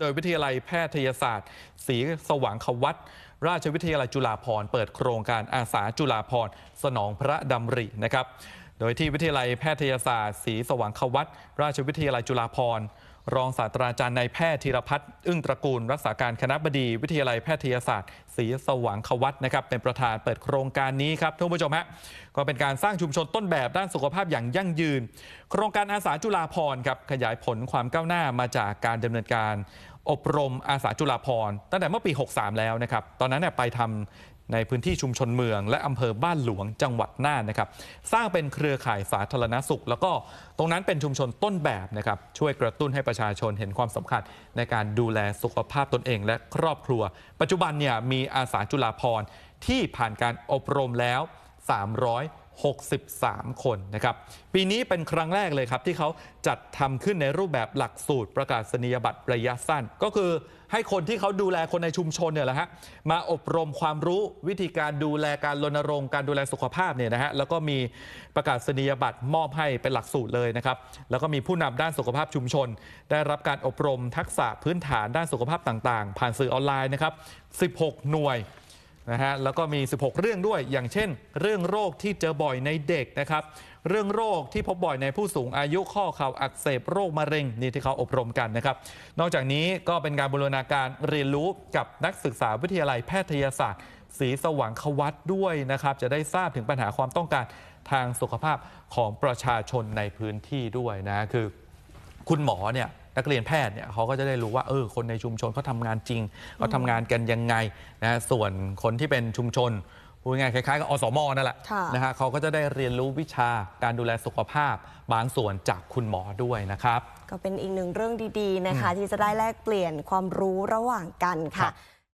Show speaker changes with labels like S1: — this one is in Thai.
S1: โดยวิทยาลัยแพทยศาสตร์ศรีสว่างควัตราชวิทยาลัยจุฬาภรณ์เปิดโครงการอาสาจุฬาภรณ์สนองพระดำรินะครับ โดยที่วิทยาลัยแพทยศาสตร์ศรีสว่างควัตราชวิทยาลัยจุฬาภรณ์ รองศาสตราจารย์นายแพทย์ธีรพัฒน์อึ้งตระกูล รักษาการคณะบดีวิทยาลัยแพทยศาสตร์ศรีสว่างควัตนะครับเป็นประธานเปิดโครงการนี้ครับท่านผู้ชมฮะก็เป็นการสร้างชุมชนต้นแบบด้านสุขภาพอย่างยั่งยืน โครงการอาสาจุฬาภรครับขยายผลความก้าวหน้ามาจากการดำเนินการอบรมอาสาจุฬาภรตั้งแต่เมื่อปี 63 แล้วนะครับ ตอนนั้นเนี่ยไปทำ ในพื้นที่ชุมชนเมือง และอำเภอบ้านหลวงจังหวัดน่านนะครับ สร้างเป็นเครือข่ายสาธารณสุข แล้วก็ตรงนั้นเป็นชุมชนต้นแบบนะครับ ช่วยกระตุ้นให้ประชาชนเห็นความสำคัญ ในการดูแลสุขภาพตนเอง และครอบครัว ปัจจุบันเนี่ยมีอาสาจุฬาภรณ์ที่ผ่านการอบรมแล้ว 63 คนนะครับ ปีนี้เป็นครั้งแรกเลยครับ ที่เขาจัดทำขึ้นในรูปแบบหลักสูตรประกาศนียบัตรระยะสั้น ก็คือให้คนที่เขาดูแลคนในชุมชนเนี่ยแหละฮะมาอบรมความรู้วิธีการดูแลการรณรงค์การดูแลสุขภาพเนี่ยนะฮะแล้วก็มีประกาศนียบัตรมอบให้เป็นหลักสูตรเลยนะครับ แล้วก็มีผู้นำด้านสุขภาพชุมชน ได้รับการอบรมทักษะพื้นฐานด้านสุขภาพต่าง ๆ ผ่านสื่อออนไลน์นะครับ 16 หน่วย นะฮะแล้วก็มี 16 เรื่องด้วย อย่างเช่น เรื่องโรคที่เจอบ่อยในเด็กนะครับ เรื่องโรคที่พบบ่อยในผู้สูงอายุข้อเข่าอักเสบโรคมะเร็งนี่ที่เขาอบรมกันนะครับ นอกจากนี้ก็เป็นการบูรณาการเรียนรู้กับนักศึกษาวิทยาลัยแพทยศาสตร์ศรีสว่างควัตด้วยนะครับ จะได้ทราบถึงปัญหาความต้องการทางสุขภาพของประชาชนในพื้นที่ด้วยนะคือ คุณหมอเนี่ย นักเรียนแพทย์เนี่ยเขาก็จะได้รู้ว่าเออคนในชุมชนเขาทำงานจริงเขาทำงานกันยังไงนะส่วนคนที่เป็นชุมชนพูดง่ายๆคล้ายๆกับอสมนั่นแหละ
S2: ค่ะ
S1: นะฮะเขาก็จะได้เรียนรู้วิชาการดูแลสุขภาพบางส่วนจากคุณหมอด้วยนะครับ
S2: ก็เป็นอีกหนึ่งเรื่องดีๆนะคะ ที่จะได้แลกเปลี่ยนความรู้ระหว่างกัน
S1: ครั
S2: ค่ะ
S1: บ